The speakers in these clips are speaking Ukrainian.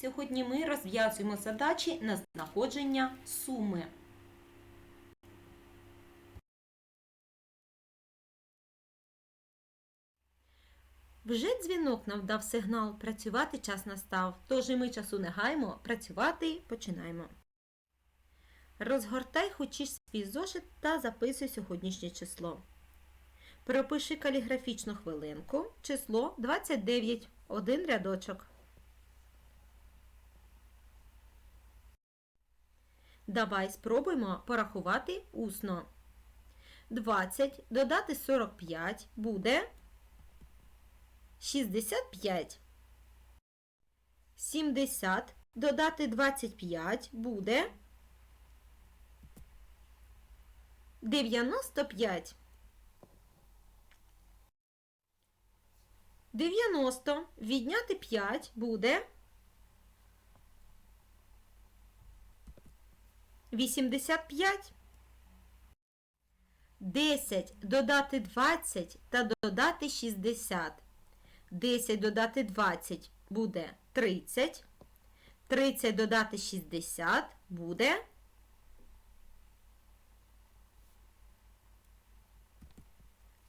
Сьогодні ми розв'язуємо задачі на знаходження суми. Вже дзвінок нам дав сигнал, працювати час настав, тож і ми часу не гаємо, працювати починаємо. Розгортай хочеш свій зошит та записуй сьогоднішнє число. Пропиши каліграфічну хвилинку, число 29, один рядочок. Давай спробуємо порахувати усно. 20 додати 45 буде 65. 70 додати 25 буде 95. 90 відняти 5 буде 85. 10 додати 20 та додати 60. 10 додати 20 буде 30. 30 додати 60 буде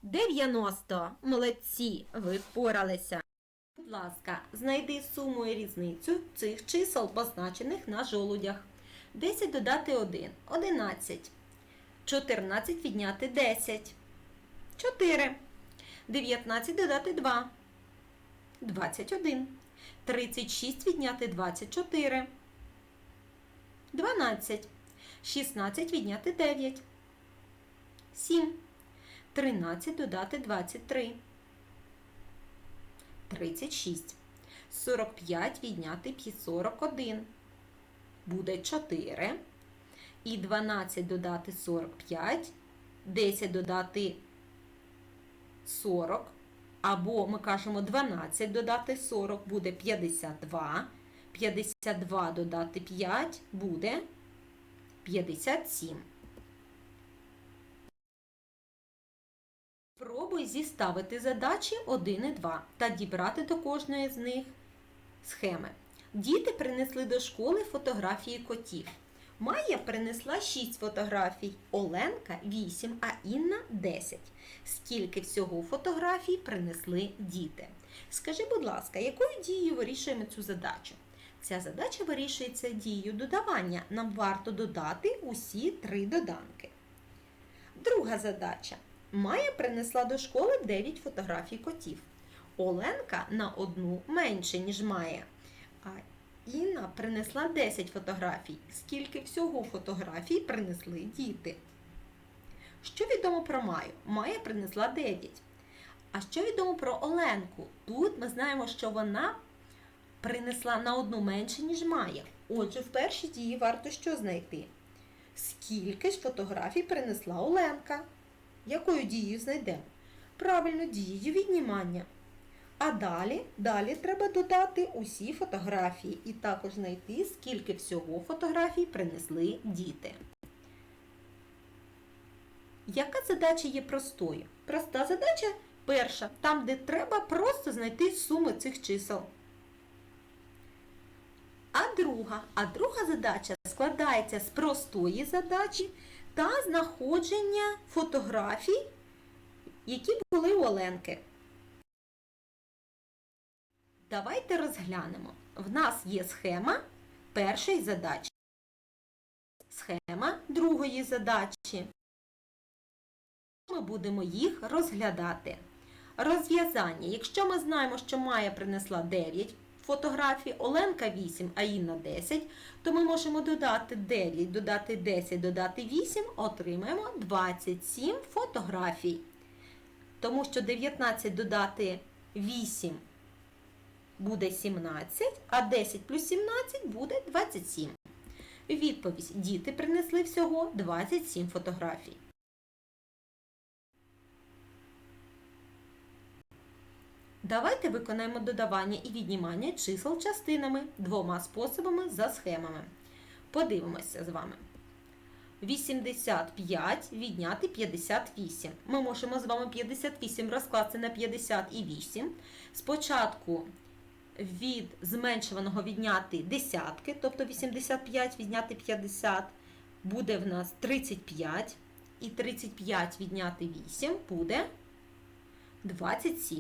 90. Молодці, ви впоралися. Будь ласка, знайди суму і різницю цих чисел, позначених на жолудях. 10 додати 1 – 11. 14 відняти 10. 4. 19 додати 2. 21. 36 відняти 24. 12. 16 відняти 9. 7. 13 додати 23. 36. 45 відняти 41. Буде 4. І 12 додати 45. 10 додати 40. Або ми кажемо 12 додати 40 буде 52. 52 додати 5 буде 57. Спробуй зіставити задачі 1 і 2 та дібрати до кожної з них схеми. Діти принесли до школи фотографії котів. Майя принесла 6 фотографій, Оленка 8, а Інна 10. Скільки всього фотографій принесли діти? Скажи, будь ласка, якою дією вирішуємо цю задачу? Ця задача вирішується дією додавання. Нам варто додати усі три доданки. Друга задача. Майя принесла до школи 9 фотографій котів. Оленка на одну менше, ніж Майя. А Інна принесла 10 фотографій. Скільки всього фотографій принесли діти? Що відомо про Маю? Майя принесла 9. А що відомо про Оленку? Тут ми знаємо, що вона принесла на одну менше, ніж Майя. Отже, в першій дії варто що знайти? Скільки ж фотографій принесла Оленка? Якою дією знайдемо? Правильно, дією віднімання. А далі, далі треба додати усі фотографії і також знайти, скільки всього фотографій принесли діти. Яка задача є простою? Проста задача перша, там, де треба просто знайти суми цих чисел. А друга, а друга задача складається з простої задачі та знаходження фотографій, які були у Оленки. Давайте розглянемо. В нас є схема першої задачі, схема другої задачі. Ми будемо їх розглядати. Розв'язання. Якщо ми знаємо, що Майя принесла 9 фотографій, Оленка 8, а Інна 10, то ми можемо додати 9, додати 10, додати 8, отримаємо 27 фотографій. Тому що 19 додати 8 буде 17, а 10 плюс 17 буде 27. Відповідь. Діти принесли всього 27 фотографій. Давайте виконаємо додавання і віднімання чисел частинами двома способами за схемами. Подивимося з вами. 85 відняти 58. Ми можемо з вами 58 розкласти на 50 і 8. Спочатку від зменшуваного відняти десятки, тобто 85 відняти 50, буде в нас 35. І 35 відняти 8 буде 27.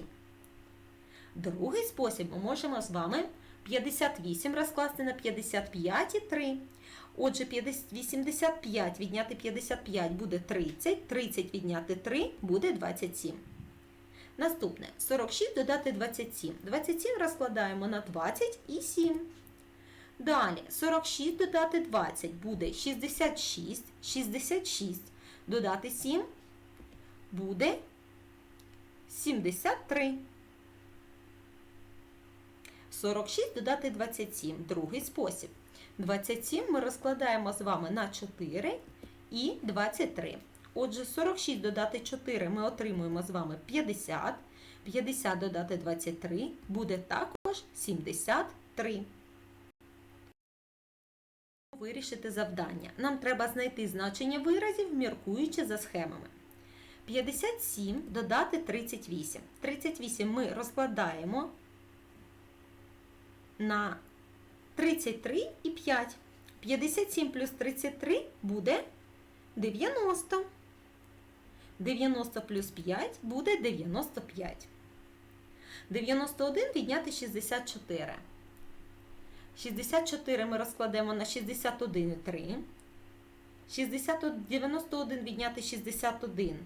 Другий спосіб ми можемо з вами 58 розкласти на 55 і 3. Отже, 85 відняти 55 буде 30, 30 відняти 3 буде 27. Наступне 46 додати 27. 27 розкладаємо на 20 і 7. Далі 46 додати 20 буде 66, 66 додати 7 буде 73. 46 додати 27. Другий спосіб. 27 ми розкладаємо з вами на 4 і 23. Отже, 46 додати 4 ми отримуємо з вами 50. 50 додати 23 буде також 73. Вирішити завдання. Нам треба знайти значення виразів, міркуючи за схемами. 57 додати 38. 38 ми розкладаємо на 33 і 5. 57 плюс 33 буде 90. 90 плюс 5 буде 95. 91 відняти 64. 64 ми розкладемо на 61 і 3. 60, 91 відняти 61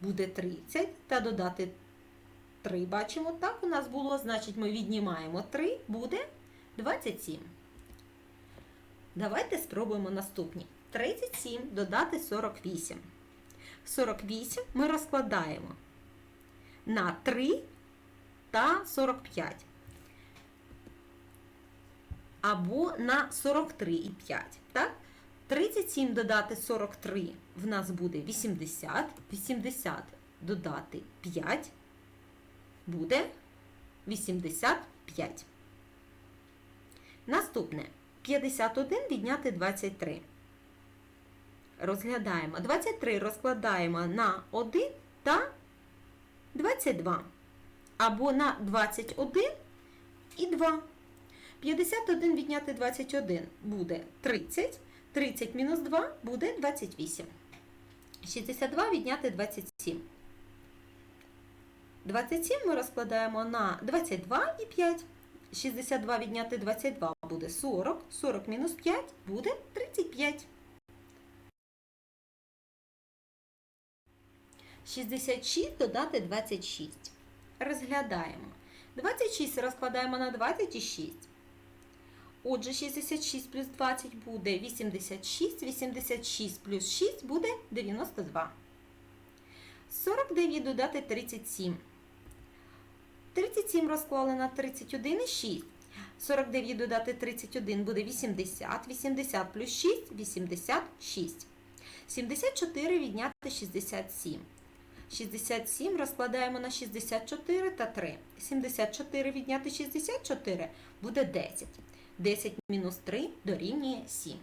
буде 30. Та додати 3. Бачимо, так у нас було, значить ми віднімаємо 3, буде 27. Давайте спробуємо наступні. 37 додати 48. 48 ми розкладаємо на 3 та 45. Або на 43 і 5. Так? 37 додати 43 в нас буде 80. 80 додати 5 буде 85. Наступне 51 відняти 23. Розглядаємо. 23 розкладаємо на 1 та 22. Або на 21 і 2. 51 відняти 21 буде 30. 30 мінус 2 буде 28. 62 відняти 27. 27 ми розкладаємо на 22 і 5. 62 відняти 22 буде 40. 40 мінус 5 буде 35. 66 додати 26. Розглядаємо. 26 розкладаємо на 26. Отже, 66 плюс 20 буде 86. 86 плюс 6 буде 92. 49 додати 37. 37 розклали на 31 і 6. 49 додати 31 буде 80. 80 плюс 6 86. 74 відняти 67. 67 розкладаємо на 64 та 3. 74 відняти 64 буде 10. 10 мінус 3 дорівнює 7.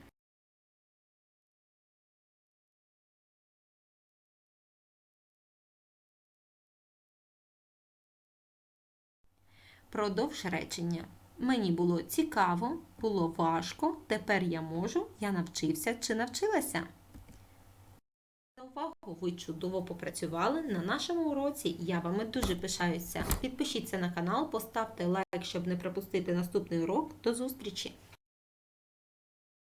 Продовж речення. Мені було цікаво, було важко, тепер я можу, я навчився чи навчилася. Увагу ви чудово попрацювали на нашому уроці. Я вами дуже пишаюся. Підпишіться на канал, поставте лайк, щоб не пропустити наступний урок. До зустрічі!